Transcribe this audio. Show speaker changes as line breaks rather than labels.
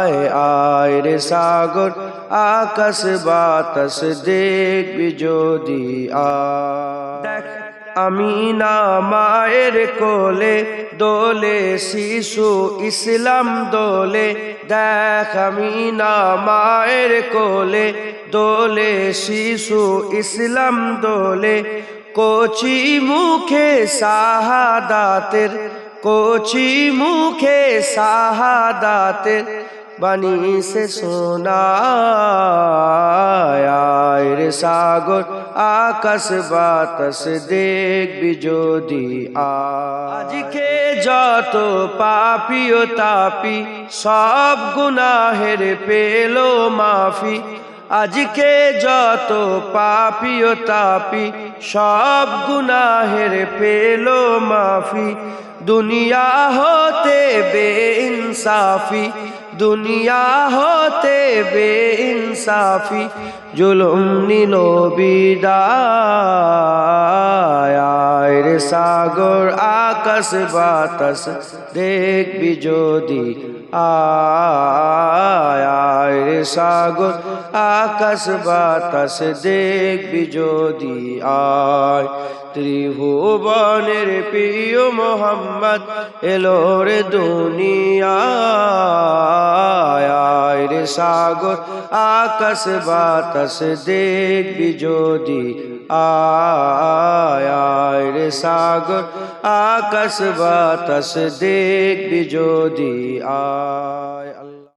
রে সাগর আকাশ বাতাস দেখবি যদি দেখ আমি না মায়ের কোলে দোলে শিশু ইসলাম দোলে দেখ আমি না মায়ের কোলে দোলে শিশু ইসলাম দোলে কোচি মুখে সাহাদাতের কোচি মুখে সাহাদাতের বাণী সে শোনায়। রে সাগর, আকাশ বাতাস দেখবি যদি আজকে যত পাপি ও তাপি, সব গুনাহের পেল মাফি। আজকে যত পাপি ও তাপি, সব গুনাহের পেল মাফি। দুনিয়া হতে বে ইনসাফি দুনিয়া হতে বে ইনসাফি জুলুম নিল বিদায়। সাগর, আকাশ, বাতাস, দেখবি যদি রে সাগর আকাশ বাতাস দেখবি যদি আয় ত্রিভুবনের প্রিয় মোহাম্মদ এলো রে দুনিয়ায় আয় রে সাগর আকাশ বাতাস দেখবি যদি আয় আয় রে সাগর আকাশ বাতাস দেখবি যদি আয়